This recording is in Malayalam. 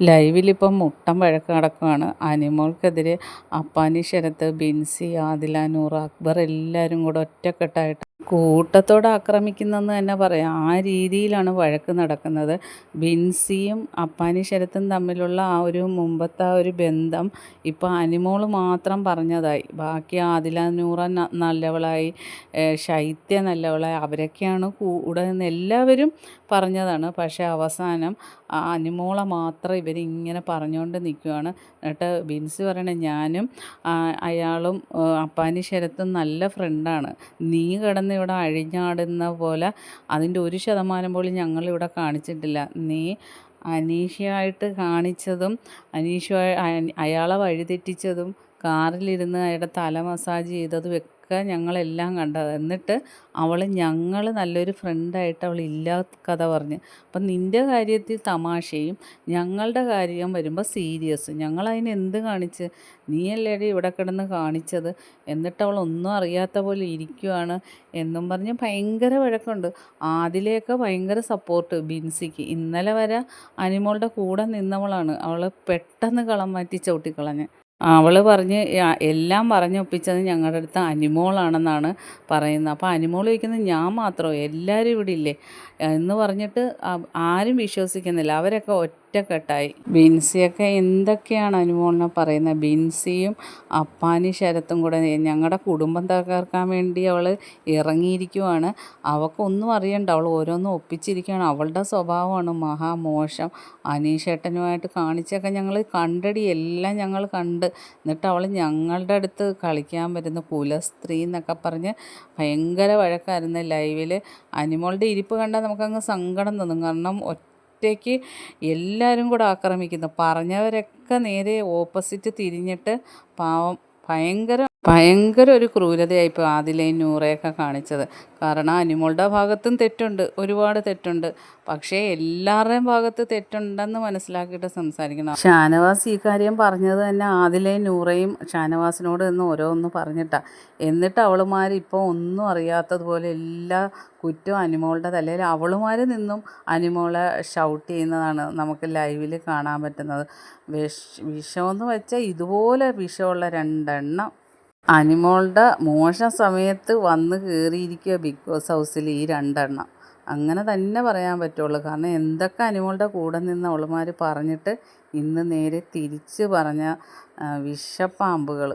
ലൈവിലിപ്പം മുട്ടം വഴക്ക് നടക്കുകയാണ് അനിമോൾക്കെതിരെ അപ്പാനി ശരത്ത് ബിൻസി ആദില നൂർ അക്ബർ എല്ലാവരും കൂടെ ഒറ്റക്കെട്ടായിട്ട് കൂട്ടത്തോടെ ആക്രമിക്കുന്നെന്ന് തന്നെ പറയാം. ആ രീതിയിലാണ് വഴക്ക് നടക്കുന്നത്. ബിൻസിയും അപ്പാനി ശരത്തും തമ്മിലുള്ള ആ ഒരു മുമ്പത്തെ ആ ഒരു ബന്ധം ഇപ്പോൾ അനിമോൾ മാത്രം പറഞ്ഞതായി. ബാക്കി ആദില നൂറ നല്ലവളായി ശൈത്യ നല്ലവളായി അവരൊക്കെയാണ് കൂടെ നിന്ന് എല്ലാവരും പറഞ്ഞതാണ്. പക്ഷേ അവസാനം ആ അനിമോളെ മാത്രം ഇവരിങ്ങനെ പറഞ്ഞുകൊണ്ട് നിൽക്കുകയാണ്. എന്നിട്ട് ബിൻസി പറയണേ ഞാനും അയാളും അപ്പാനി ശരത്തും നല്ല ഫ്രണ്ടാണ് നീ കിടന്ന് ഇവിടെ അഴിഞ്ഞാടുന്ന പോലെ അതിന്റെ ഒരു ശതമാനം പോലും ഞങ്ങളിവിടെ കാണിച്ചിട്ടില്ല. നീ അനീഷയായിട്ട് കാണിച്ചതും അനീഷ അയാളെ വഴിതെറ്റിച്ചതും കാറിലിരുന്ന് അയാളുടെ തല മസാജ് ചെയ്തതും ഒക്കെ ഞങ്ങളെല്ലാം കണ്ടത്. എന്നിട്ട് അവൾ ഞങ്ങൾ നല്ലൊരു ഫ്രണ്ടായിട്ട് അവൾ ഇല്ലാത്ത കഥ പറഞ്ഞ്. അപ്പം നിന്റെ കാര്യത്തിൽ തമാശയും ഞങ്ങളുടെ കാര്യം വരുമ്പോൾ സീരിയസ് ഞങ്ങളതിന് എന്ത് കാണിച്ച്? നീയല്ലേടി ഇവിടെ കിടന്ന് കാണിച്ചത്? എന്നിട്ട് അവൾ ഒന്നും അറിയാത്ത പോലെ ഇരിക്കുവാണ് എന്നും പറഞ്ഞ് ഭയങ്കര വഴക്കുണ്ട്. ആദിലെയൊക്കെ ഭയങ്കര സപ്പോർട്ട് ബിൻസിക്ക്. ഇന്നലെ വരെ അനിമോളുടെ കൂടെ നിന്നവളാണ്. അവൾ പെട്ടെന്ന് കളം മാറ്റി ചവിട്ടിക്കളഞ്ഞ്. അവൾ പറഞ്ഞ് എല്ലാം പറഞ്ഞൊപ്പിച്ചത് ഞങ്ങളുടെ അടുത്ത് അനിമോളാണെന്നാണ് പറയുന്നത്. അപ്പോൾ അനിമോൾ ചോദിക്കുന്നത് ഞാൻ മാത്രമോ എല്ലാവരും ഇവിടെ ഇല്ലേ? എന്ന് പറഞ്ഞിട്ട് ആരും വിശ്വസിക്കുന്നില്ല. അവരൊക്കെ ഒറ്റക്കെട്ടായി. ബിൻസിയൊക്കെ എന്തൊക്കെയാണ് അനുമോളിനെ പറയുന്നത്? ബിൻസിയും അപ്പാനി ശരത്തും കൂടെ ഞങ്ങളുടെ കുടുംബം തകർക്കാൻ വേണ്ടി അവൾ ഇറങ്ങിയിരിക്കുവാണ്. അവൾക്കൊന്നും അറിയണ്ട. അവൾ ഓരോന്നും ഒപ്പിച്ചിരിക്കുകയാണ് അവളുടെ സ്വഭാവമാണ് മഹാമോശം അനീഷേട്ടനുമായിട്ട് കാണിച്ചൊക്കെ ഞങ്ങൾ കണ്ടടി. എല്ലാം ഞങ്ങൾ കണ്ട്. എന്നിട്ട് അവൾ ഞങ്ങളുടെ അടുത്ത് കളിക്കാൻ വരുന്ന. കുലസ്ത്രീ എന്നൊക്കെ പറഞ്ഞ് ഭയങ്കര വഴക്കായിരുന്നു ലൈവിൽ അനിമോളുടെ ഇരിപ്പ് കണ്ടാൽ നമുക്കങ്ങ് സങ്കടം തോന്നും. കാരണം ഒറ്റയ്ക്ക് എല്ലാവരും കൂടെ ആക്രമിക്കുന്നു. പറഞ്ഞവരൊക്കെ നേരെ ഓപ്പോസിറ്റ് തിരിഞ്ഞിട്ട് പാവം ഭയങ്കര ഭയങ്കര ഒരു ക്രൂരതയായിപ്പോൾ ആദിലയും നൂറയൊക്കെ കാണിച്ചത്. കാരണം അനിമോളുടെ ഭാഗത്തും തെറ്റുണ്ട്. ഒരുപാട് തെറ്റുണ്ട്. പക്ഷേ എല്ലാവരുടെയും ഭാഗത്ത് തെറ്റുണ്ടെന്ന് മനസ്സിലാക്കിയിട്ട് സംസാരിക്കണം. ഷാനവാസ് ഈ കാര്യം പറഞ്ഞത് തന്നെ ആദിലയും നൂറയും ഷാനവാസിനോട് എന്ന് ഓരോന്ന് പറഞ്ഞിട്ടാണ് എന്നിട്ട് അവളുമാർ ഇപ്പോൾ ഒന്നും അറിയാത്തതുപോലെ എല്ലാ കുറ്റവും അനിമോളുടെ തലയിൽ അവളുമാർ നിന്നും അനിമോളെ ഷൗട്ട് ചെയ്യുന്നതാണ് നമുക്ക് ലൈവിൽ കാണാൻ പറ്റുന്നത്. വിഷ വിഷമെന്ന് വെച്ചാൽ ഇതുപോലെ വിഷമുള്ള രണ്ടെണ്ണം അനിമോളുടെ മോശം സമയത്ത് വന്ന് കയറിയിരിക്കുക ബിഗ് ബോസ് ഹൗസിൽ ഈ രണ്ടെണ്ണം. അങ്ങനെ തന്നെ പറയാൻ പറ്റുള്ളൂ. കാരണം എന്തൊക്കെ അനിമോളുടെ കൂടെ നിന്ന് അവളുമാർ പറഞ്ഞിട്ട് ഇന്ന് നേരെ തിരിച്ച് പറഞ്ഞ വിഷപ്പാമ്പുകൾ